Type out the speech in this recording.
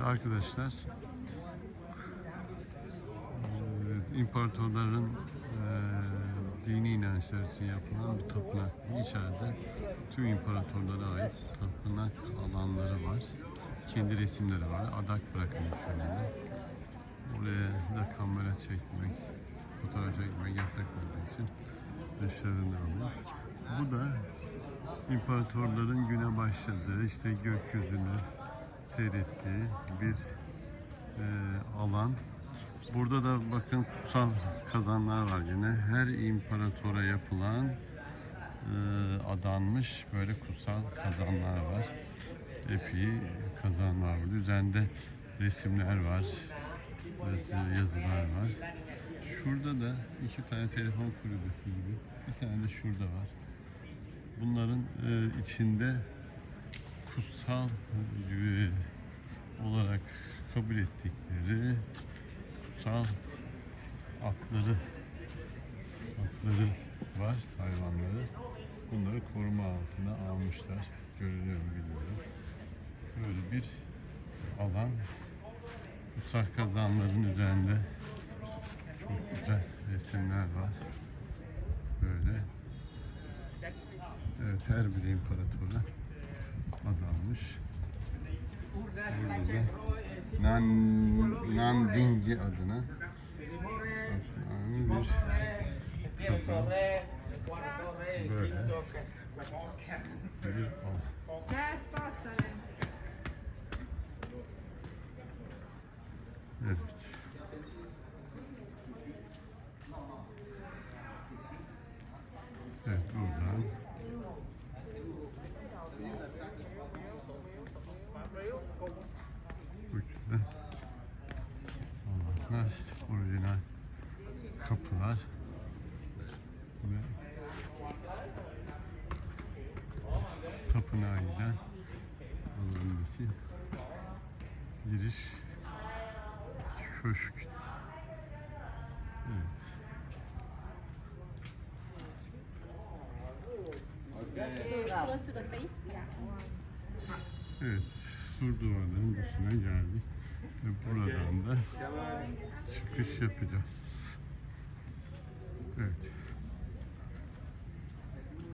Evet arkadaşlar imparatorların e, dini inançlar için yapılan bir tapınak. İçeride tüm imparatorlara ait tapınak alanları var. Kendi resimleri var. Adak bırakılmış önüne. Oraya da kamera çekmek, fotoğraf çekmek yasak olduğu için dışarıda alıyor. Bu da imparatorların güne başladığı, işte gökyüzünü seyrettiği bir e, alan. Burada da bakın kutsal kazanlar var yine. Her imparatora yapılan e, adanmış böyle kutsal kazanlar var. Epey kazan var burada. Üzerinde resimler var. Yazılar var. Şurada da iki tane telefon kulübesi gibi. Bir tane de şurada var. Bunların e, içinde kutsal e, olarak kabul ettikleri kutsal atları atları var hayvanları. Bunları koruma altına almışlar. Görünüyor mu bilmiyorum. Böyle bir alan. Kutsal kazanların üzerinde çok güzel resimler var. Böyle. Evet her bir imparatora adanmış. Burada da Nan, Nandingi adına bir Böyle. bir. Evet buradan Uçta Allah'lar işte orijinal kapılar ve tapınağa giden alandaki giriş köşk. Evet. Face? Yeah. Evet, sur duvarlarının dışına geldik. Ve buradan da çıkış yapacağız. Evet.